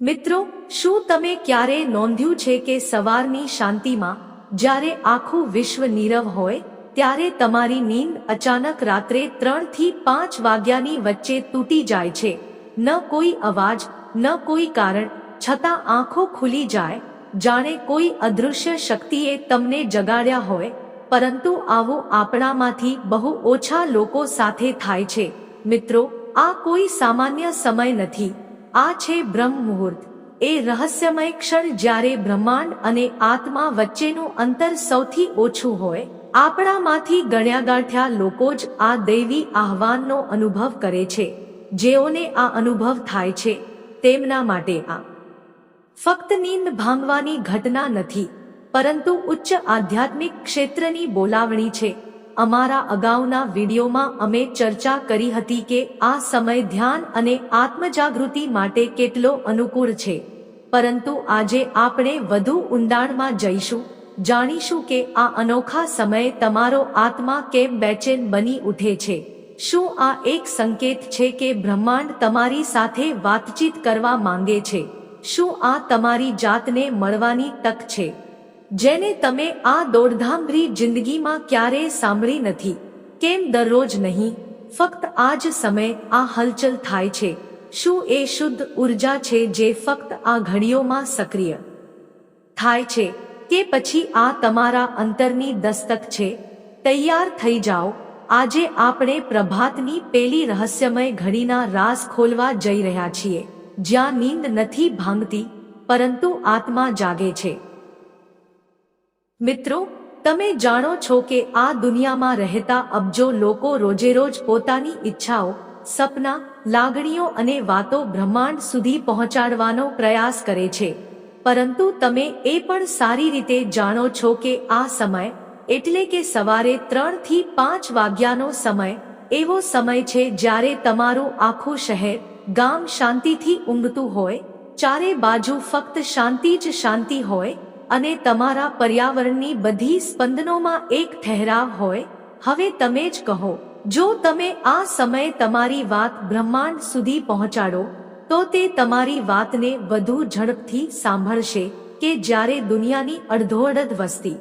મિત્રો, શું તમે ક્યારે નોંધ્યું છે કે સવારની શાંતિમાં, જ્યારે આખું વિશ્વ નીરવ હોય, ત્યારે તમારી નીંદ અચાનક રાત્રે ત્રણથી પાંચ વાગ્યાની વચ્ચે તૂટી જાય છે? ન કોઈ અવાજ, ન કોઈ કારણ, છતાં આંખો ખુલી જાય, જાણે કોઈ અદૃશ્ય શક્તિએ તમને જગાડ્યા હોય, પરંતુ આવું આપણામાંથી બહુ ઓછા લોકો સાથે થાય છે. મિત્રો, આ કોઈ સામાન્ય સમય નથી. આ છે બ્રહ્મ મુહૂર્ત એ રહસ્યમય ક્ષણ જ્યારે બ્રહ્માંડ અને આત્મા વચ્ચેનું અંતર સૌથી ઓછું હોય, આપણામાંથી ગણ્યાગાંઠ્યા લોકો જ આ દૈવી આહવાનનો અનુભવ કરે છે, જેઓને આ અનુભવ થાય છે, તેમના માટે આ. ફક્ત નીંદ ભાંગવાની ઘટના નથી, પરંતુ ઉચ્ચ આધ્યાત્મિક ક્ષેત્રની બોલાવણી છે. અમારા અગાઉના વિડીયોમાં અમે ચર્ચા કરી હતી કે આ સમય ધ્યાન અને આત્મજાગૃતિ માટે કેટલો અનુકૂળ છે. પરંતુ આજે આપણે વધુ ઊંડાણમાં જઈશું, જાણીશું કે આ અનોખા સમયે તમારો આત્મા કેમ બેચેન બની ઉઠે છે. શું આ એક સંકેત છે કે બ્રહ્માંડ તમારી સાથે વાતચીત કરવા માંગે છે? શું આ તમારી જાતને મળવાની તક છે? જેને તમે આ દોડધામભરી જિંદગીમાં ક્યારેય સાંભળી નથી. કેમ દરરોજ નહીં? ફક્ત આ જ સમય આ હલચલ થાય છે. શું એ શુદ્ધ ઊર્જા છે જે ફક્ત આ ઘડીઓમાં સક્રિય થાય છે? કે પછી આ તમારા અંતરની દસ્તક છે? તૈયાર થઈ જાઓ. આજે આપણે પ્રભાતની પેલી રહસ્યમય ઘડીના રાસ ખોલવા જઈ રહ્યા છીએ. જ્યાં નીંદ નથી ભાંગતી, પરંતુ આત્મા જાગે છે. મિત્રો, તમે જાણો છો કે આ દુનિયામાં રહેતા અબજો લોકો રોજેરોજ પોતાની ઈચ્છાઓ, સપના, લાગણીઓ અને વાતો બ્રહ્માંડ સુધી પહોંચાડવાનો પ્રયાસ કરે છે. પરંતુ તમે એ પણ સારી રીતે જાણો છો કે આ સમય, એટલે કે સવારે ત્રણથી પાંચ વાગ્યાનો સમય, એવો સમય છે જ્યારે તમારું આખું શહેર ગામ શાંતિથી ઊંઘતું હોય, ચારે બાજુ ફક્ત શાંતિ જ શાંતિ હોય અને તમારા પર્યાવરણની બધી સ્પંદનોમાં એક ઠહેરાવ હોય, હવે તમે જ કહો, જો તમે આ સમયે તમારી વાત બ્રહ્માંડ સુધી પહોંચાડો, તો તે તમારી વાતને વધુ ઝડપથી સાંભળશે કે જ્યારે દુનિયાની અડધોઅડધ વસ્તી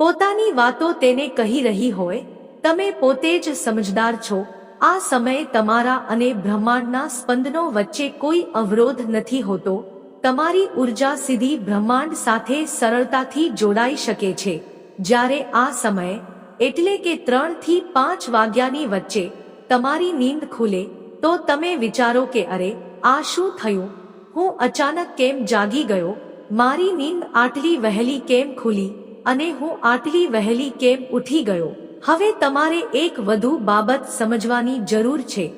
પોતાની વાતો તેને કહી રહી હોય, તમે પોતે જ સમજદાર છો, આ સમયે તમારા અને બ્રહ્માંડના સ્પંદનો વચ્ચે કોઈ અવરોધ નથી હોતો તમારી ઊર્જા સીધી બ્રહ્માંડ સાથે સરળતાથી જોડાઈ શકે છે. જ્યારે આ સમયે, એટલે કે ત્રણથી પાંચ વાગ્યાની વચ્ચે, તમારી નીંદ ખુલે, તો તમે વિચારો કે, અરે, આ શું થયું? હું અચાનક કેમ જાગી ગયો? મારી નીંદ આટલી વહેલી કેમ ખુલી? અને હું આટલી વહેલી કેમ ઉઠી ગયો? હવે તમારે એક વધુ બાબત સમજવાની જરૂર છે.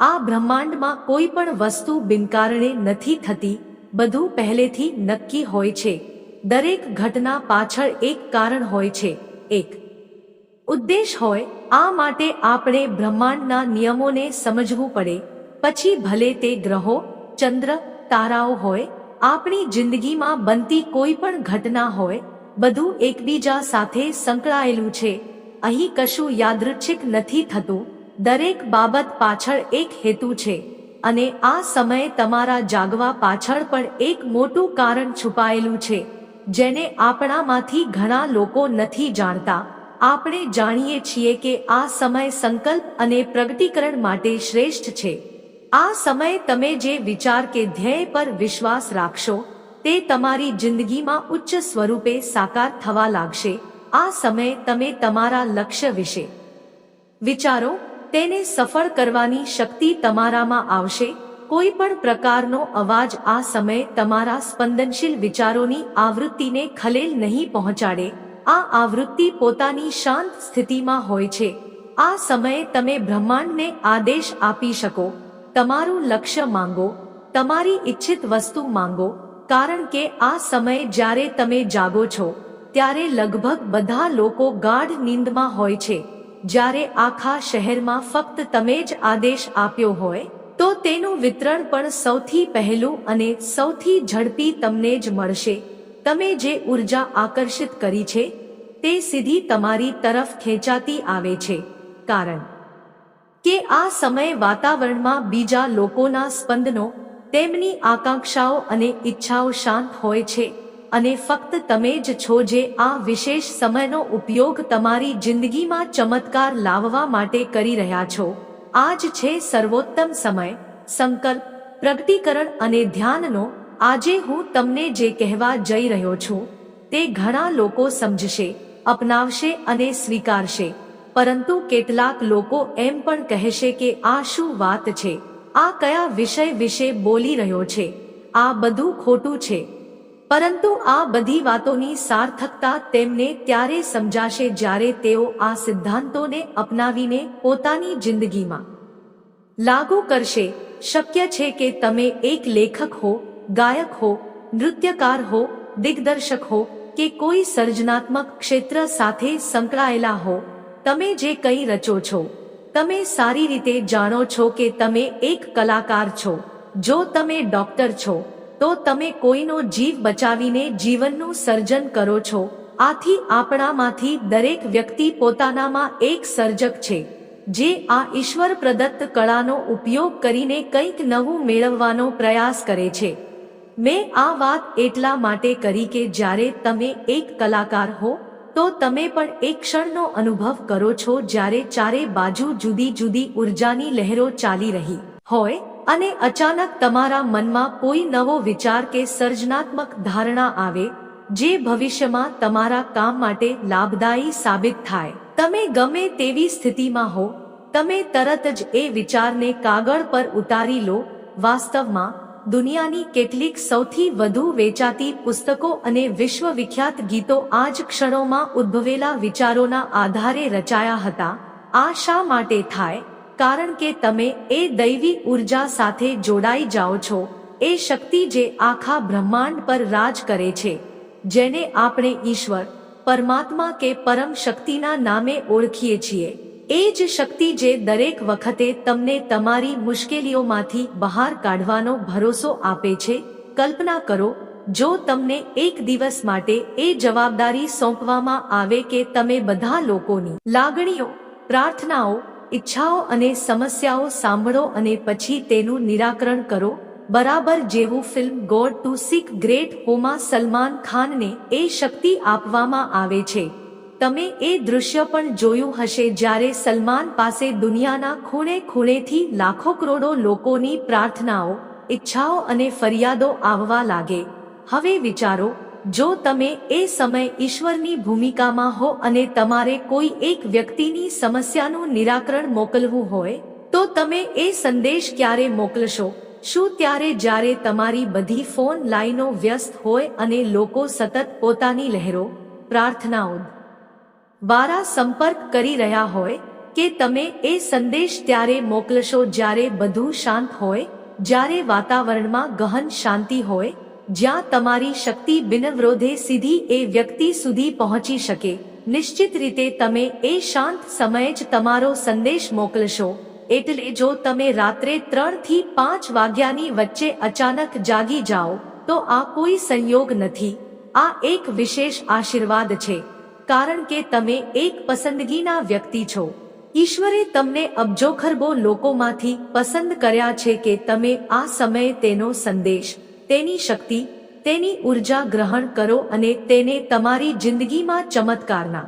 આ બ્રહ્માંડમાં કોઈ પણ વસ્તુ બિનકારણે નથી થતી બધું પહેલેથી નક્કી હોય છે. દરેક ઘટના પાછળ એક કારણ હોય છે. એક. ઉદ્દેશ હોય, આ માટે આપણે બ્રહ્માંડના નિયમોને સમજવું પડે. પછી ભલે તે ગ્રહો, ચંદ્ર, તારાઓ હોય, આપણી જિંદગીમાં બનતી કોઈ પણ ઘટના હોય, બધું એકબીજા સાથે સંકળાયેલું છે. અહીં કશું યાદૃચ્છિક નથી થતું. દરેક બાબત પાછળ એક હેતુ છે. અને આ સમયે તમારા જાગવા પાછળ પણ એક મોટું કારણ છુપાયેલું છે, જેને આપણામાંથી ઘણા લોકો નથી જાણતા. આપણે જાણીએ છીએ કે આ સમય સંકલ્પ અને પ્રગટીકરણ માટે શ્રેષ્ઠ છે. આ સમયે તમે જે વિચાર કે ધ્યેય પર વિશ્વાસ રાખશો, તે તમારી જિંદગીમાં ઉચ્ચ સ્વરૂપે સાકાર થવા લાગશે. આ સમયે તમે તમારા લક્ષ્ય વિશે વિચારો તેને સફળ કરવાની શક્તિ તમારામાં આવશે. કોઈ પણ પ્રકારનો અવાજ આ સમયે તમારા સ્પંદનશીલ વિચારોની આવૃત્તિને ખલેલ નહીં પહોંચાડે. આ આવૃત્તિ પોતાની શાંત સ્થિતિમાં હોય છે. આ સમયે તમે બ્રહ્માંડને આદેશ આપી શકો. તમારું લક્ષ્ય માંગો. તમારી ઈચ્છિત વસ્તુ માંગો. કારણ કે આ સમયે જ્યારે તમે જાગો છો, ત્યારે લગભગ બધા લોકો ગાઢ નીંદમાં હોય છે. જ્યારે આખા શહેરમાં ફક્ત તમે જ આદેશ આપ્યો હોય, તો તેનું વિતરણ પણ સૌથી પહેલું અને સૌથી ઝડપી તમને જ મળશે. તમે જે ઊર્જા આકર્ષિત કરી છે, તે સીધી તમારી તરફ ખેંચાતી આવે છે. કારણ કે આ સમયે વાતાવરણમાં બીજા લોકોના સ્પંદનો, તેમની આકાંક્ષાઓ અને ઈચ્છાઓ શાંત હોય છે. અને ફક્ત તમે જ છો જે આ વિશેષ સમયનો ઉપયોગ તમારી જિંદગીમાં ચમત્કાર લાવવા માટે કરી રહ્યા છો. આજ છે સર્વોત્તમ સમય. સંકલ્પ, પ્રગટીકરણ અને ધ્યાનનો આજે હું તમને જે કહેવા જઈ રહ્યો છું, તે ઘણા લોકો સમજશે, અપનાવશે અને સ્વીકારશે. પરંતુ કેટલાક લોકો એમ પણ કહેશે કે આ શું વાત છે? આ કયા વિષય વિશે બોલી રહ્યો છે? આ બધું ખોટું છે. પરંતુ આ બધી વાતોની સાર્થકતા તેમને ત્યારે સમજાશે જ્યારે તેઓ આ સિદ્ધાંતોને અપનાવીને પોતાની જિંદગીમાં લાગુ કરશે. શક્ય છે કે તમે એક લેખક હો, ગાયક હો, નૃત્યકાર હો, દિગ્દર્શક હો કે કોઈ સર્જનાત્મક ક્ષેત્ર સાથે સંકળાયેલા હો. તમે જે કંઈ રચો છો, તમે સારી રીતે જાણો છો કે તમે એક કલાકાર છો. જો તમે ડોક્ટર છો તો તમે કોઈનો જીવ બચાવીને જીવનનું સર્જન કરો છો. આથી આપણામાંથી દરેક વ્યક્તિ પોતાનામાં એક સર્જક છે, જે આ ઈશ્વર પ્રદત્ત કળાનો ઉપયોગ કરીને કંઈક નવું મેળવવાનો પ્રયાસ કરે છે. મેં આ વાત એટલા માટે કરી કે જ્યારે તમે એક કલાકાર હો, તો તમે પણ એક ક્ષણનો અનુભવ કરો છો જ્યારે ચારે બાજુ જુદી જુદી ઉર્જાની લહેરો ચાલી રહી હોય. અને અચાનક તમારા મનમાં કોઈ નવો વિચાર કે સર્જનાત્મક ધારણા આવે, જે ભવિષ્યમાં તમારા કામ માટે લાભદાયી સાબિત થાય. તમે ગમે તેવી સ્થિતિમાં હો, તમે તરત જ એ વિચારને કાગળ પર ઉતારી લો. વાસ્તવમાં, દુનિયાની કેટલીક સૌથી વધુ વેચાતી પુસ્તકો અને વિશ્વવિખ્યાત ગીતો આ જ ક્ષણોમાં ઉદ્ભવેલા વિચારોના આધારે રચાયા હતા. આ શા માટે થાય? કારણ કે તમે એ દૈવી ઊર્જા સાથે જોડાઈ જાઓ છો, એ શક્તિ જે આખા બ્રહ્માંડ પર રાજ કરે છે, જેને આપણે ઈશ્વર, પરમાત્મા કે પરમ શક્તિના નામે ઓળખીએ છીએ. એ જ શક્તિ જે દરેક વખતે તમને તમારી મુશ્કેલીઓમાંથી બહાર કાઢવાનો ભરોસો આપે છે, કલ્પના કરો, જો તમને એક દિવસ માટે એ જવાબદારી સોંપવામાં આવે કે તમે બધા લોકોની લાગણીઓ, પ્રાર્થનાઓ ઈચ્છાઓ અને સમસ્યાઓ સાંભળો અને પછી તેનું નિરાકરણ કરો. બરાબર જેવું ફિલ્મ ગોડ ટુ સીક ગ્રેટ હોમાં સલમાન ખાનને એ શક્તિ આપવામાં આવે છે. તમે એ દૃશ્ય પણ જોયું હશે જ્યારે સલમાન પાસે દુનિયાના ખૂણે ખૂણેથી લાખો કરોડો લોકોની પ્રાર્થનાઓ, ઈચ્છાઓ અને ફરિયાદો આવવા લાગે. હવે વિચારો જો તમે એ સમય ઈશ્વરની ભૂમિકામાં હો અને તમારે કોઈ એક વ્યક્તિની સમસ્યાનું નિરાકરણ મોકલવું હોય, તો તમે એ સંદેશ ક્યારે મોકલશો? શું ત્યારે જ્યારે તમારી બધી ફોન લાઈનો વ્યસ્ત હોય અને લોકો સતત પોતાની લહેરો, પ્રાર્થનાઓ વારા સંપર્ક કરી રહ્યા હોય, કે તમે એ સંદેશ ત્યારે મોકલશો જ્યારે બધું શાંત હોય, જ્યારે વાતાવરણમાં ગહન શાંતિ હોય? જ્યાં તમારી શક્તિ બિનવરોધે સીધી એ વ્યક્તિ સુધી પહોંચી શકે. નિશ્ચિત રીતે તમે એ શાંત સમયે જ તમારો સંદેશ મોકલશો. એટલે જો તમે રાત્રે ત્રણથી પાંચ વાગ્યાની વચ્ચે અચાનક જાગી જાઓ, તો આ કોઈ સંયોગ નથી. આ એક વિશેષ આશીર્વાદ છે. કારણ કે તમે એક પસંદગીના વ્યક્તિ છો. ઈશ્વરે તમને અબજો ખરબો લોકોમાંથી પસંદ કર્યા છે કે તમે આ સમયે તેનો સંદેશ તેની શક્તિ, તેની ઊર્જા ગ્રહણ કરો અને તેને તમારી જિંદગીમાં ચમત્કારના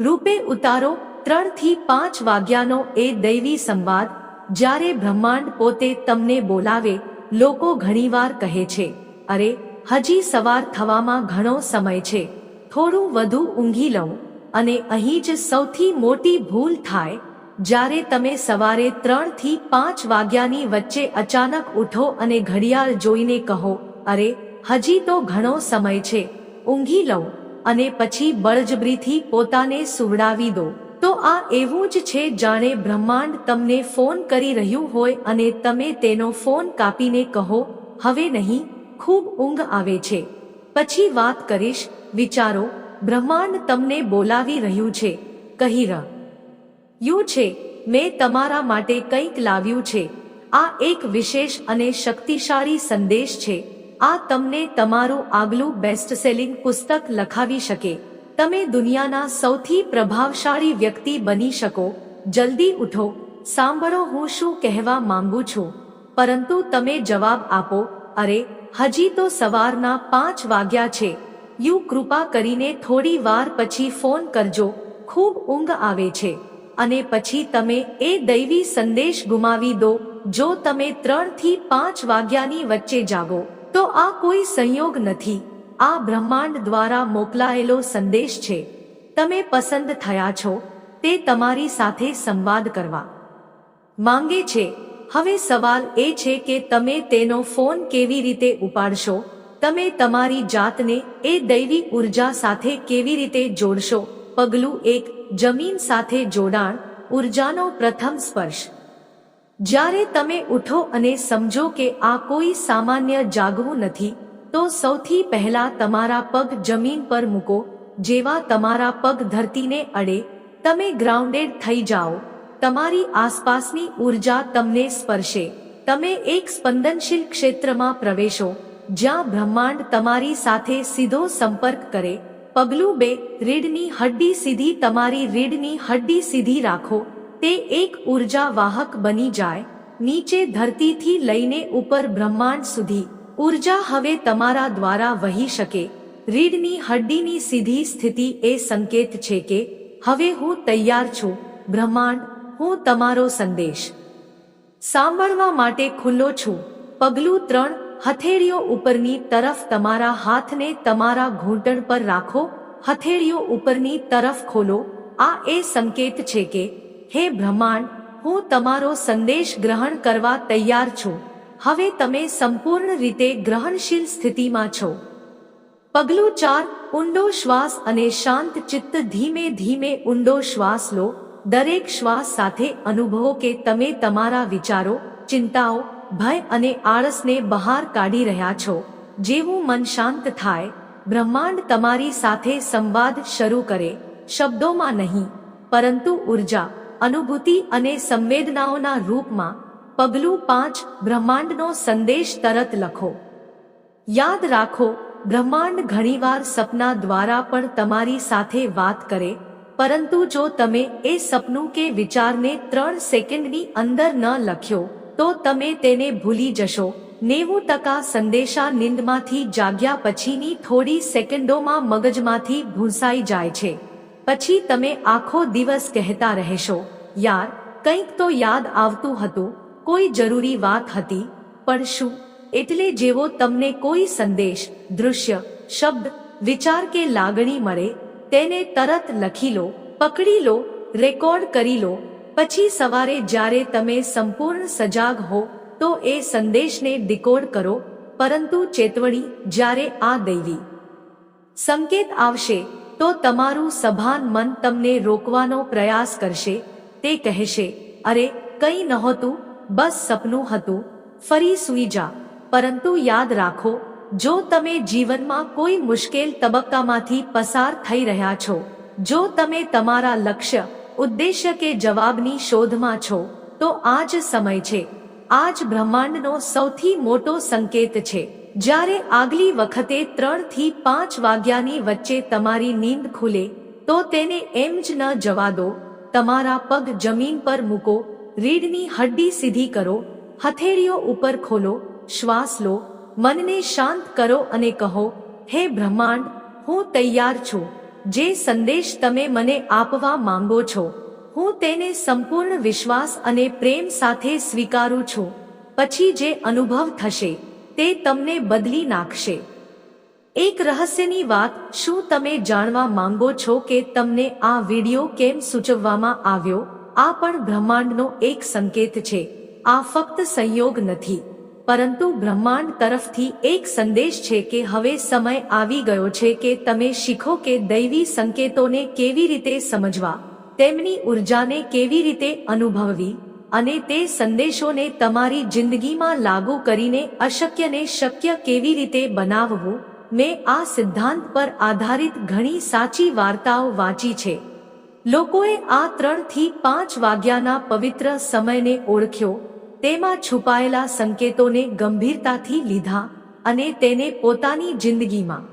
રૂપે ઉતારો. ત્રણથી પાંચ વાગ્યાનો એ દૈવી સંવાદ, જ્યારે બ્રહ્માંડ પોતે તમને બોલાવે, લોકો ઘણીવાર કહે છે, અરે, હજી સવાર થવામાં ઘણો સમય છે, થોડું વધુ ઊંઘી લઉં, અને અહીં જ સૌથી મોટી ભૂલ થાય જ્યારે તમે સવારે ત્રણથી પાંચ વાગ્યાની વચ્ચે અચાનક ઉઠો અને ઘડિયાળ જોઈને કહો, અરે, હજી તો ઘણો સમય છે. ઊંઘી લઉં અને પછી બળજબરીથી પોતાને સુવડાવી દો. તો આ એવું જ છે જાણે બ્રહ્માંડ તમને ફોન કરી રહ્યું હોય અને તમે તેનો ફોન કાપીને કહો, હવે નહીં, ખૂબ ઊંઘ આવે છે. પછી વાત કરીશ, વિચારો, બ્રહ્માંડ તમને બોલાવી રહ્યું છે. કહી રહ્યું છે, મેં તમારા માટે કંઈક લાવ્યું છે. આ એક વિશેષ અને શક્તિશાળી સંદેશ છે. આ તમને તમારું આગલું બેસ્ટ સેલિંગ પુસ્તક લખાવી શકે. તમે દુનિયાના સૌથી પ્રભાવશાળી વ્યક્તિ બની શકો. જલ્દી ઉઠો. સાંભળો હું શું કહેવા માંગુ છું. પરંતુ તમે જવાબ આપો, અરે, હજી તો સવારના પાંચ વાગ્યા છે. યુ કૃપા કરીને થોડી વાર પછી ફોન કરજો. ખૂબ ઊંઘ આવે છે. અને પછી તમે એ દૈવી સંદેશ ગુમાવી દો, જો તમે ત્રણથી પાંચ વાગ્યાની વચ્ચે જાગો, તો આ કોઈ સંયોગ નથી. આ બ્રહ્માંડ દ્વારા મોકલાયેલો સંદેશ છે. તમે પસંદ થયા છો, તે તમારી સાથે સંવાદ કરવા. માંગે છે. હવે સવાલ એ છે કે તમે તેનો ફોન કેવી રીતે ઉપાડશો? તમે તમારી જાતને એ દૈવી ઊર્જા સાથે કેવી રીતે જોડશો? પગલું એક જમીન સાથે જોડાણ, ઉર્જાનો પ્રથમ સ્પર્શ. જ્યારે તમે ઉઠો અને સમજો કે આ કોઈ સામાન્ય જાગવું નથી, તો સૌથી પહેલા તમારા પગ જમીન પર મૂકો, જેવા તમારા પગ ધરતીને અડે, તમે ગ્રાઉન્ડેડ થઈ જાઓ. તમારી આસપાસની ઊર્જા તમને સ્પર્શે. તમે એક સ્પંદનશીલ ક્ષેત્રમાં પ્રવેશો, જ્યાં બ્રહ્માંડ તમારી સાથે સીધો સંપર્ક કરે પગલું બે, રીડની હડ્ડી સીધી તમારી રીડની હડ્ડી સીધી રાખો. તે એક ઊર્જા વાહક બની જાય. નીચે ધરતીથી લઈને ઉપર બ્રહ્માંડ સુધી. ઊર્જા હવે તમારા દ્વારા વહી શકે. રીડની હડ્ડીની સીધી સ્થિતિ એ સંકેત છે કે, હવે હું તૈયાર છું. બ્રહ્માંડ, હું તમારો સંદેશ. સાંભળવા માટે ખુલ્લો છું. પગલું ત્રણ હથેળીઓ ઉપરની તરફ તમારા હાથને તમારા ઘૂંટણ પર રાખો હથેળીઓ ઉપરની તરફ ખોલો આ એ સંકેત છે કે હે બ્રહ્માંડ હું તમારો સંદેશ ગ્રહણ કરવા તૈયાર છું હવે તમે સંપૂર્ણ રીતે ગ્રહણશીલ સ્થિતિમાં છો પગલું ચાર ઊંડો શ્વાસ અને શાંત ચિત્ત ધીમે ધીમે ઊંડો શ્વાસ લો દરેક શ્વાસ સાથે અનુભવો કે તમે તમારા વિચારો ચિંતાઓ ભય અને આળસને બહાર કાઢી રહ્યા છો. જેવું મન શાંત થાય, બ્રહ્માંડ તમારી સાથે સંવાદ શરૂ કરે, શબ્દોમાં નહીં, પરંતુ ઊર્જા, અનુભૂતિ અને સંવેદનાઓના રૂપમાં, પગલું પાંચ, બ્રહ્માંડનો સંદેશ તરત લખો. યાદ રાખો, બ્રહ્માંડ ઘણીવાર સપના દ્વારા પણ તમારી સાથે વાત કરે, પરંતુ જો તમે એ સપનું કે વિચારને ત્રણ સેકન્ડની અંદર ન લખ્યો તો તમે તેને ભૂલી જશો. નેવું ટકા સંદેશા નિંદમાંથી જાગ્યા પછીની થોડી સેકન્ડોમાં મગજમાંથી ભૂંસાઈ જાય છે. પછી તમે આખો દિવસ કહેતા રહેશો, યાર, કંઈક તો યાદ આવતું હતું, કોઈ જરૂરી વાત હતી, પણ શું? એટલે જેવો તમને કોઈ સંદેશ, દૃશ્ય, શબ્દ, વિચાર કે લાગણી મળે, તેને તરત લખી લો, પકડી લો, રેકોર્ડ કરી લો પછી સવારે જ્યારે તમે સંપૂર્ણ સજાગ હો, તો એ સંદેશને ડિકોડ કરો, પરંતુ ચેતવણી જ્યારે આ દૈવી સંકેત આવશે, તો તમારું સભાન મન તમને રોકવાનો પ્રયાસ કરશે. તે કહેશે, અરે, કંઈ નહોતું, બસ સપનું હતું, ફરી સૂઈ જા. પરંતુ યાદ રાખો, જો તમે જીવનમાં કોઈ મુશ્કેલ તબક્કામાંથી પસાર થઈ રહ્યા છો, જો તમે તમારા લક્ષ્ય ઉદ્દેશ્ય કે જવાબની શોધમાં છો, તો આ જ સમય છે. આ જ બ્રહ્માંડનો સૌથી મોટો સંકેત છે. જ્યારે આગલી વખતે ત્રણથી પાંચ વાગ્યાની વચ્ચે તમારી નીંદ ખુલે, તો તેને એમ જ ન જવા દો. તમારા પગ જમીન પર મૂકો, રીડની હડ્ડી સીધી કરો, હથેળીઓ ઉપર ખોલો, શ્વાસ લો, મનને શાંત કરો અને કહો, હે બ્રહ્માંડ, હું તૈયાર છું. જે સંદેશ તમે મને આપવા માંગો છો, હું તેને સંપૂર્ણ વિશ્વાસ અને પ્રેમ સાથે સ્વીકારું છું. પછી જે અનુભવ થશે, તે તમને બદલી નાખશે. એક રહસ્યની વાત, શું તમે જાણવા માંગો છો કે તમને આ વિડિયો કેમ સૂચવવામાં આવ્યો? આ પણ બ્રહ્માંડનો એક સંકેત છે. આ ફક્ત સંયોગ નથી. પરંતુ બ્રહ્માંડ તરફથી એક સંદેશ છે કે હવે સમય આવી ગયો છે કે તમે શીખો કે દૈવી સંકેતોને કેવી રીતે સમજવા, તેમની ઉર્જાને કેવી રીતે અનુભવવી અને તે સંદેશોને તમારી જિંદગીમાં લાગુ કરીને અશક્યને શક્ય કેવી રીતે બનાવવું, મેં આ સિદ્ધાંત પર આધારિત ઘણી સાચી વાર્તાઓ વાંચી છે. લોકોએ આ ત્રણથી પાંચ વાગ્યાના પવિત્ર સમયને ઓળખ્યો તેમાં છુપાયેલા સંકેતોને ગંભીરતાથી લીધા અને તેને પોતાની જિંદગીમાં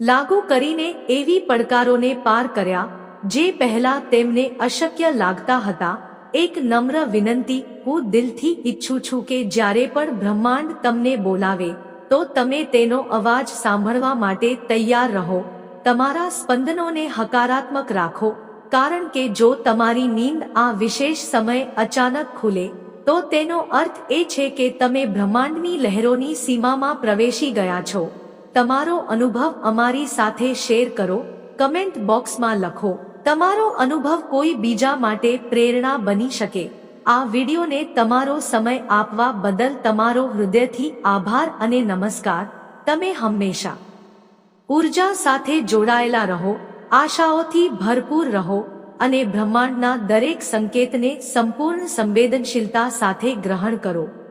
લાગુ કરીને એવી પડકારોને પાર કર્યા, જે પહેલા તેમને અશક્ય લાગતા હતા. એક નમ્ર વિનંતી, હું દિલથી ઈચ્છું છું કે જ્યારે પણ બ્રહ્માંડ તમને બોલાવે, તો તમે તેનો અવાજ સાંભળવા માટે તૈયાર રહો. તમારા સ્પંદનોને હકારાત્મક રાખો, કારણ કે જો તમારી નીંદ આ વિશેષ સમય અચાનક ખુલે તો તેનો અર્થ એ છે કે તમે બ્રહ્માંડની લહેરોની સીમામાં પ્રવેશી ગયા છો. તમારો અનુભવ અમારી સાથે શેર કરો, કમેન્ટ બોક્સમાં લખો. તમારો અનુભવ કોઈ બીજા માટે પ્રેરણા બની શકે. આ વિડીયોને તમારો સમય આપવા બદલ તમારો હૃદયથી આભાર અને નમસ્કાર. તમે હંમેશા ઊર્જા સાથે જોડાયેલા રહો, આશાઓથી ભરપૂર રહો. અને બ્રહ્માંડના દરેક સંકેતને સંપૂર્ણ સંવેદનશીલતા સાથે ગ્રહણ કરો.